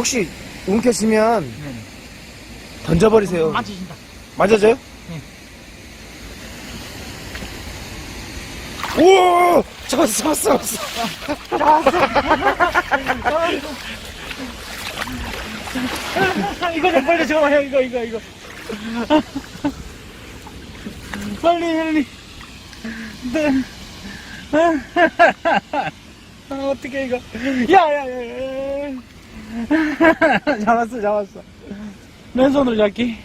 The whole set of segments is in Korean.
혹시 움켜시면 네네. 던져버리세요. 맞으신다. 맞아져요? 네. 오! 잡았어, 잡았어, 잡았어. 이거 좀 빨리 줘봐요, 이거, 이거, 이거. 빨리, 빨리. 네. 아, 어떻게 이거. 야, 야, 야, 야. 잡았어, 잡았어. 맨손으로 잡기.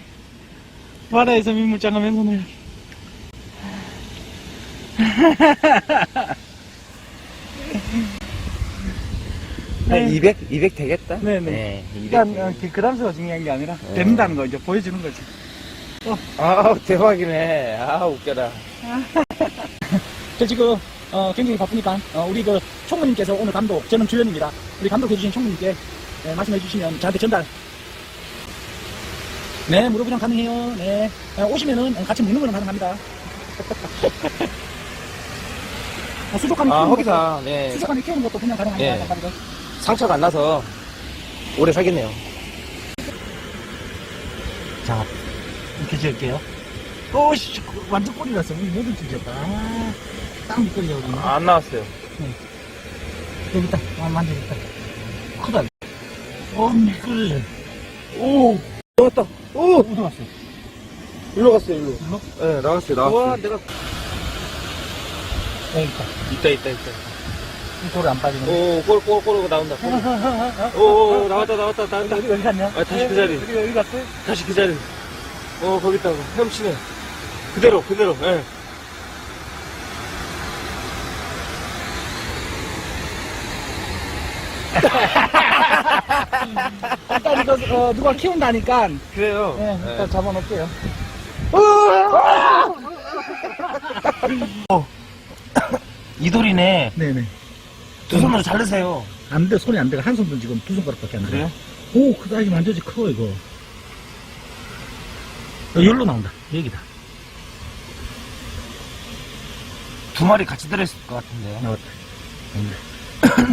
바다에서 민물장어 맨손으로 잡기. 네, 200, 200 되겠다. 네네. 네, 200. 그러니까 그 그람수가 중요한 게 아니라 된다는 거 이제 보여주는 거지. 아, 대박이네. 아, 웃겨라. 저 지금 어, 굉장히 바쁘니까 어, 우리 그 총무님께서 오늘 감독 저는 주연입니다. 우리 감독해주신 총무님께 네, 말씀해 주시면 저한테 전달. 네 무료부장 가능해요. 네 어, 오시면은 같이 먹는 거는 가능합니다. 어, 수족관에 아, 키우는. 것도, 네. 수족관에 키우는 것도 그냥 가능합니다. 네. 상처가 안 나서 오래 살겠네요. 자 이렇게 지을게요. 오씨 완전 꼴이 났어. 우리 모두 찢었다. 아, 딱 미끌려 우리. 안 나왔어요. 여기 있다. 아, 만져있다. 어, 미끌려. 오, 나왔다. 오! 어디 갔어? 일로 갔어요, 일로. 일로? 네, 나왔어요, 나왔어요. 와, 내가. 여기 있다. 있다, 있다, 있다. 이 돌에 안 빠지네. 오, 꼬, 꼬, 꼬르고 나온다. 꼬르. 어, 오, 오, 나왔다, 나왔다, 나왔다. 어디, 어디 갔냐? 아, 다시 그 자리. 어디, 어디 갔어? 다시 그 자리. 어, 거기 있다고. 헤엄치네. 그대로, 그대로, 예. 일단 이거, 어, 누가 키운다니까. 그래요. 네, 일단 잡아놓을게요. 이 돌이네. 네네. 두 손으로 자르세요. 안 돼, 손이 안 돼. 한 손도 지금 두 손가락밖에 안 돼. 그래요? 오, 크다. 이거 만져지 커, 이거. 어, 여기로 나온다. 여기다. 두 마리 같이 들어있을 것 같은데요. 나왔다. 나온다.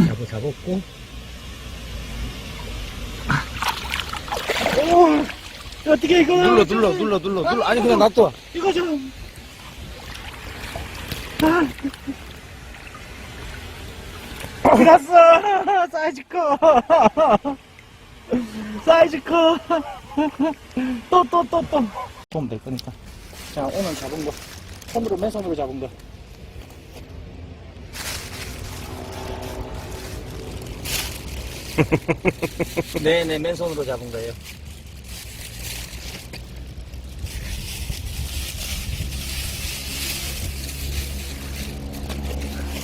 잡아, 잡았고. 어떻게 이거. 눌러, 눌러, 눌러, 눌러, 눌러. 아니, 그냥 놔둬. 이거 좀. 아. 들었어! 사이즈 커! 사이즈 커! 또, 또, 또, 또. 보면 될 거니까. 자, 오늘 잡은 거. 손으로, 맨손으로 잡은 거. 네네, 맨손으로 잡은 거예요.